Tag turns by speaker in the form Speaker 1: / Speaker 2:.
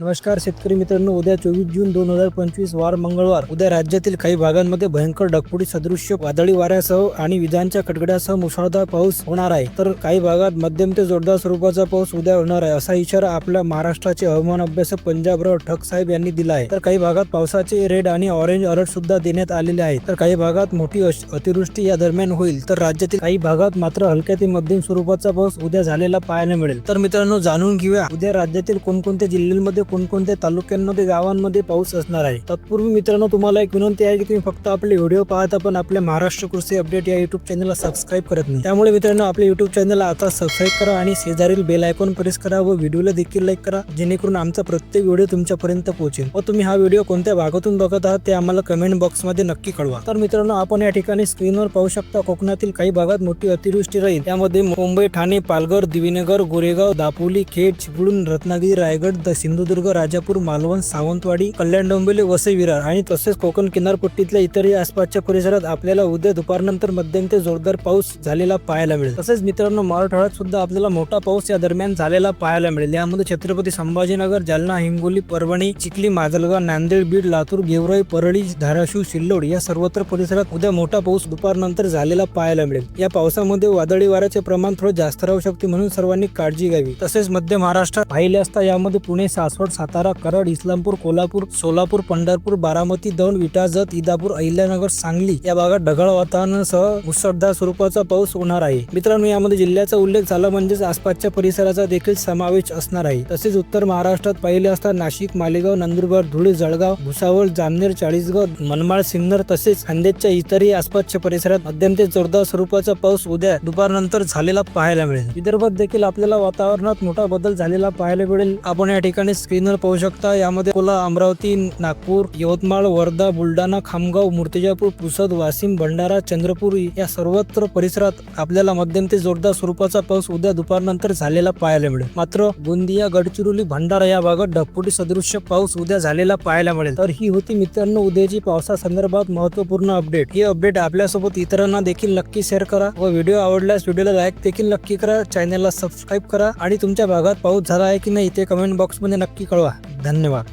Speaker 1: नमस्कार शेतकरी मित्रांनो उद्या चोवीस जून दोन हजार पंचवीस वार मंगळवार. उद्या राज्यातील काही भागांमध्ये भयंकर ढगफुटी सदृश्य वादळी वाऱ्यासह आणि विजांच्या कडकड्यासह मुसळधार पाऊस होणार आहे. तर काही भागात मध्यम ते जोरदार स्वरूपाचा पाऊस उद्या होणार आहे असा इशारा आपल्या महाराष्ट्राचे हवामान अभ्यासक पंजाबराव ठक साहेब यांनी दिला आहे. तर काही भागात पावसाचे रेड आणि ऑरेंज अलर्ट सुद्धा देण्यात आलेले आहे तर काही भागात मोठी अश- अतिवृष्टी या दरम्यान होईल. तर राज्यातील काही भागात मात्र हलक्या ते मध्यम स्वरूपाचा पाऊस उद्या झालेला पाहायला मिळेल. तर मित्रांनो जाणून घेऊया उद्या राज्यातील कोणकोणत्या जिल्ह्यांमध्ये कोणकोणत्या तालुक्यांमध्ये गावांमध्ये पाऊस असणार आहे. तत्पूर्वी मित्रांनो तुम्हाला एक विनंती आहे की तुम्ही फक्त आपले व्हिडिओ पाहता पण आपल्या महाराष्ट्र कृषी अपडेट या युट्यूब चॅनलला सबस्क्राईब करत नाही. त्यामुळे मित्रांनो आपल्या युट्यूब चॅनलला आता सबस्क्राईब करा आणि शेजारील बेल आयकॉन प्रेस करा व व्हिडिओला देखील लाईक करा जेणेकरून आमचा प्रत्येक व्हिडिओ तुमच्यापर्यंत पोहोचेल. व तुम्ही हा व्हिडिओ कोणत्या भागातून बघत आहात ते आम्हाला कमेंट बॉक्समध्ये नक्की कळवा. तर मित्रांनो आपण या ठिकाणी स्क्रीनवर पाहू शकता कोकणातील काही भागात मोठी अतिवृष्टी राहील. त्यामध्ये मुंबई ठाणे पालघर दिवीनगर गोरेगाव दापोली खेड चिपळूण रत्नागिरी रायगड द सिंधुदुर्ग राजापूर मालवण सावंतवाडी कल्याण डोंबिवली वसई विरार आणि तसेच कोकण किनारपट्टीतल्या इतरही आसपासच्या परिसरात आपल्याला उद्या दुपारनंतर मध्यम ते जोरदार पाऊस झालेला पाहायला मिळेल. तसेच मित्रांनो मराठवाड्यात सुद्धा आपल्याला मोठा पाऊस या दरम्यान झालेला पाहायला मिळेल. यामध्ये छत्रपती संभाजीनगर जालना हिंगोली परभणी चिखली माजलगाव नांदेड बीड लातूर गेवराई परळी धाराशिव सिल्लोड या सर्वत्र परिसरात उद्या मोठा पाऊस दुपारनंतर झालेला पाहायला मिळेल. या पावसामध्ये वादळी वाऱ्याचे प्रमाण थोडे जास्त राहू शकते म्हणून सर्वांनी काळजी घ्यावी. तसेच मध्य महाराष्ट्रात पाहिले असता यामध्ये पुणे सासवड सातारा कराड इस्लामपूर कोल्हापूर सोलापूर पंढरपूर बारामती दौंड विटा जत इदापूर अहिल्यानगर सांगली या भागात ढगाळ वातावरणासह मुसळधार स्वरूपाचा पाऊस होणार आहे. मित्रांनो यामध्ये जिल्ह्याचा उल्लेख झाला म्हणजेच आसपासच्या परिसराचा देखील समावेश असणार आहे. तसेच उत्तर महाराष्ट्रात पाहिले असता नाशिक मालेगाव नंदुरबार धुळे जळगाव भुसावळ जामनेर चाळीसगाव मनमाड सिन्नर तसेच खांदेच्या इतरही आसपासच्या परिसरात मध्यम ते जोरदार स्वरूपाचा पाऊस उद्या दुपारनंतर झालेला पाहायला मिळेल. विदर्भात देखील आपल्याला वातावरणात मोठा बदल झालेला पाहायला मिळेल. आपण या ठिकाणी स्क्रीनवर पाहू शकता. यामध्ये अकोला अमरावती नागपूर यवतमाळ वर्धा बुलढाणा खामगाव मूर्तिजापूर पुसद वाशिम भंडारा चंद्रपूर या सर्वत्र परिसरात आपल्याला मध्यम ते जोरदार स्वरूपाचा पाऊस उद्या दुपारनंतर झालेला पाहायला मिळेल. मात्र गोंदिया गडचिरोली भंडारा या भागात ढगफुटी सदृश्य पाऊस उद्या झालेला पाहायला मिळेल. तर ही होती मित्रांनो उद्याची पावसासंदर्भात महत्त्वपूर्ण अपडेट ही अपडेट आपल्यासोबत इतरांना देखील नक्की शेअर करा व व्हिडिओ आवडल्यास व्हिडिओला लाईक देखील नक्की करा. चॅनलला सबस्क्राईब करा आणि तुमच्या भागात पाऊस झाला आहे की नाही ते कमेंट बॉक्समध्ये नक्की कळवा. धन्यवाद.